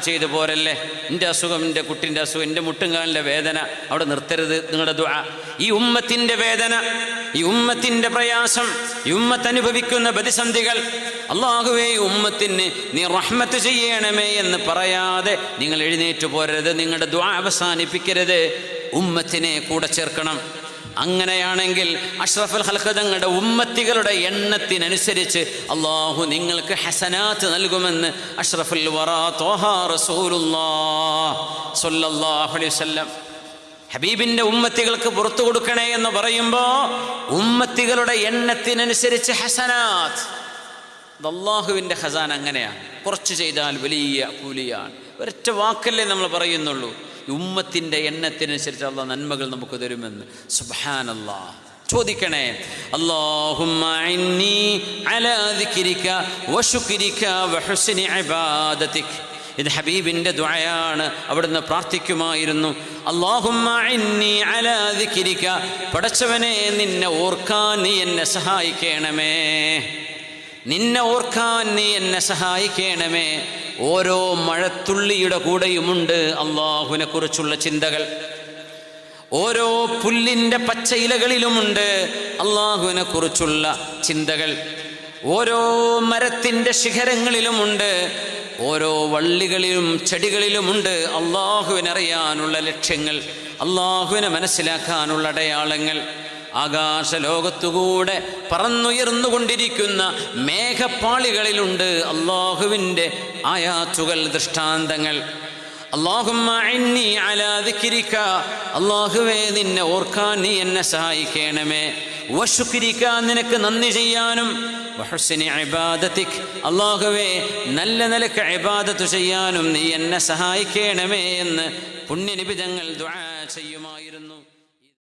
ചെയ്തു പോരല്ലേ? എന്റെ അസുഖം എന്റെ കുട്ടിന്റെ അസുഖം എന്റെ മുട്ടുംകാലിന്റെ വേദന. അവിടെ നിർത്തരുത് നിങ്ങളുടെ ദുആ. ഈ ഉമ്മത്തിന്റെ വേദന ഈ ഉമ്മത്തിന്റെ പ്രയാസം ഈ ഉമ്മത്ത് അനുഭവിക്കുന്ന പ്രതിസന്ധികൾ. അള്ളാഹുവേ ഉമ്മത്തിന് നീ റഹ്മത്ത് ചെയ്യണമേ എന്ന് പറയാതെ നിങ്ങൾ എഴുന്നേറ്റ് പോരരുത് നിങ്ങളുടെ ദുആ അവസാനിപ്പിക്കരുത്. ഉമ്മത്തിനെ കൂടെ ചേർക്കണം. അങ്ങനെയാണെങ്കിൽ അഷ്റഫുൽ ഹൽഖദങ്ങളുടെ ഉമ്മത്തികളുടെ എണ്ണത്തിനനുസരിച്ച് അള്ളാഹു നിങ്ങൾക്ക് ഹസനാത്ത് നൽകുമെന്ന് അഷ്റഫുൽ വറാ അലൈഹി ഹബീബിന്റെ ഉമ്മത്തികൾക്ക് പുറത്തു കൊടുക്കണേ എന്ന് പറയുമ്പോൾ ഉമ്മത്തികളുടെ എണ്ണത്തിനനുസരിച്ച് ഹസനാത്ത്. അള്ളാഹുവിന്റെ ഖസാൻ അങ്ങനെയാണ്. കുറച്ച് ചെയ്താൽ വലിയ കൂലിയാണ്. ഒരൊറ്റ വാക്കല്ലേ നമ്മൾ പറയുന്നുള്ളൂ. ഉമ്മത്തിന്റെ എണ്ണത്തിനനുസരിച്ച് അള്ളാഹ് നന്മകൾ നമുക്ക് തരുമെന്ന്. സുബ്ഹാനല്ലാ ചോദിക്കണേ. ഇബാദതിക്. ഇത് ഹബീബിന്റെ ദുആയാണ്. അവിടുന്ന് പ്രാർത്ഥിക്കുമായിരുന്നു. ദിക്രിക. പടച്ചവനെ നിന്നെ ഓർക്കാൻ നീ എന്നെ സഹായിക്കണമേ. നിന്നെ ഓർക്കാൻ നീ എന്നെ സഹായിക്കണമേ. ഓരോ മഴത്തുള്ളിയുടെ കൂടെയുമുണ്ട് അള്ളാഹുവിനെ കുറിച്ചുള്ള ചിന്തകൾ. ഓരോ പുല്ലിന്റെ പച്ചയിലകളിലുമുണ്ട് അള്ളാഹുവിനെ കുറിച്ചുള്ള ചിന്തകൾ. ഓരോ മരത്തിന്റെ ശിഖരങ്ങളിലുമുണ്ട് ഓരോ വള്ളികളിലും ചെടികളിലുമുണ്ട് അള്ളാഹുവിനറിയാനുള്ള ലക്ഷ്യങ്ങൾ അള്ളാഹുവിനെ മനസ്സിലാക്കാനുള്ള അടയാളങ്ങൾ. ആകാശലോകത്തുകൂടെ പറന്നുയർന്നുകൊണ്ടിരിക്കുന്ന മേഘപ്പാളികളിലുണ്ട് അള്ളാഹുവിന്റെ ആയാത്തുകൾ ദൃഷ്ടാന്തങ്ങൾ. അള്ളാഹുമ്മ ഇന്നി അലാ ദിക്രിക. അള്ളാഹുവേ നിന്നെ ഓർക്കാൻ നീ എന്നെ സഹായിക്കണമേ. വശുക്രിക്ക നിനക്ക് നന്ദി ചെയ്യാനും. വഹുസ്നി ഇബാദത്തിക് അള്ളാഹുവേ നല്ല നിലയ്ക്ക് ഇബാദത്ത് ചെയ്യാനും നീ എന്നെ സഹായിക്കണമേ എന്ന് പുണ്യനിബിതങ്ങൾ ദുആ ചെയ്യുമായിരുന്നു.